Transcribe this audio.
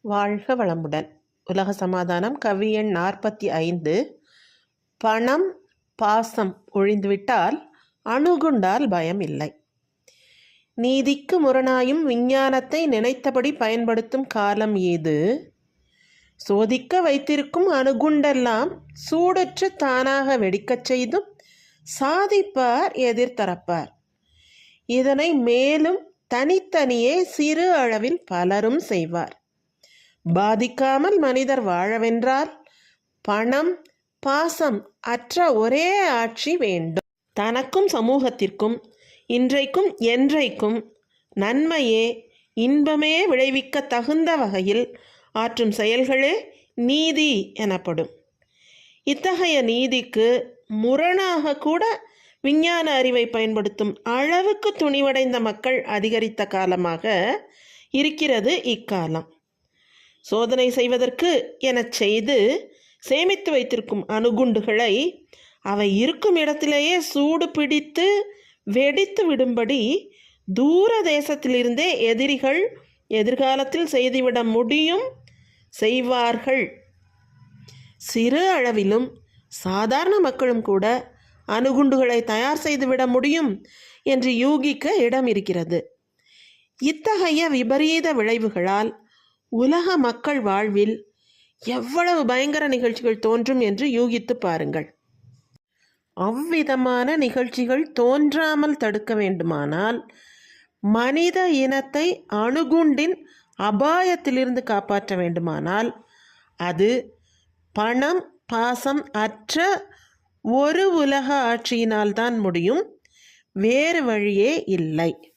வாழ்க வளமுடன். உலக சமாதானம் கவியன் நாற்பத்தி ஐந்து பணம் பாசம் ஒழிந்துவிட்டால் அணுகுண்டால் பயம் இல்லை. நீதிக்கு முரணாயும் விஞ்ஞானத்தை நினைத்தபடி பயன்படுத்தும் காலம் ஏது? சோதிக்க வைத்திருக்கும் அணுகுண்டெல்லாம் சூடற்று தானாக வெடிக்கச் செய்தும் சாதிப்பார் எதிர்த்தரப்பார். இதனை மேலும் தனித்தனியே சிறு அளவில் பலரும் செய்வார். பாதிக்காமல் மனிதர் வாழவென்றால் பணம் பாசம் அற்ற ஒரே ஆட்சி வேண்டும். தனக்கும் சமூகத்திற்கும் இன்றைக்கும் என்றைக்கும் நன்மையே இன்பமே விளைவிக்க தகுந்த வகையில் ஆற்றும் செயல்களே நீதி எனப்படும். இத்தகைய நீதிக்கு முரணாக கூட விஞ்ஞான அறிவை பயன்படுத்தும் அளவுக்கு துணிவடைந்த மக்கள் அதிகரித்த காலமாக இருக்கிறது இக்காலம். சோதனை செய்வதற்கு எனச் செய்து சேமித்து வைத்திருக்கும் அணுகுண்டுகளை அவை இருக்கும் இடத்திலேயே சூடு பிடித்து வெடித்து விடும்படி தூர தேசத்திலிருந்தே எதிரிகள் எதிர்காலத்தில் செய்துவிட முடியும் செய்வார்கள். சிறு அளவிலும் சாதாரண மக்களும் கூட அணுகுண்டுகளை தயார் செய்துவிட முடியும் என்று யூகிக்க இடம் இருக்கிறது இத்தகைய விபரீத விளைவுகளால் உலக மக்கள் வாழ்வில் எவ்வளவு பயங்கர நிகழ்ச்சிகள் தோன்றும் என்று யூகித்து பாருங்கள். அவ்விதமான நிகழ்ச்சிகள் தோன்றாமல் தடுக்க வேண்டுமானால் மனித இனத்தை அணுகுண்டின் அபாயத்திலிருந்து காப்பாற்ற வேண்டுமானால் அது பணம் பாசம் அற்ற ஒரு உலக ஆட்சியினால்தான் முடியும். வேறு வழியே இல்லை.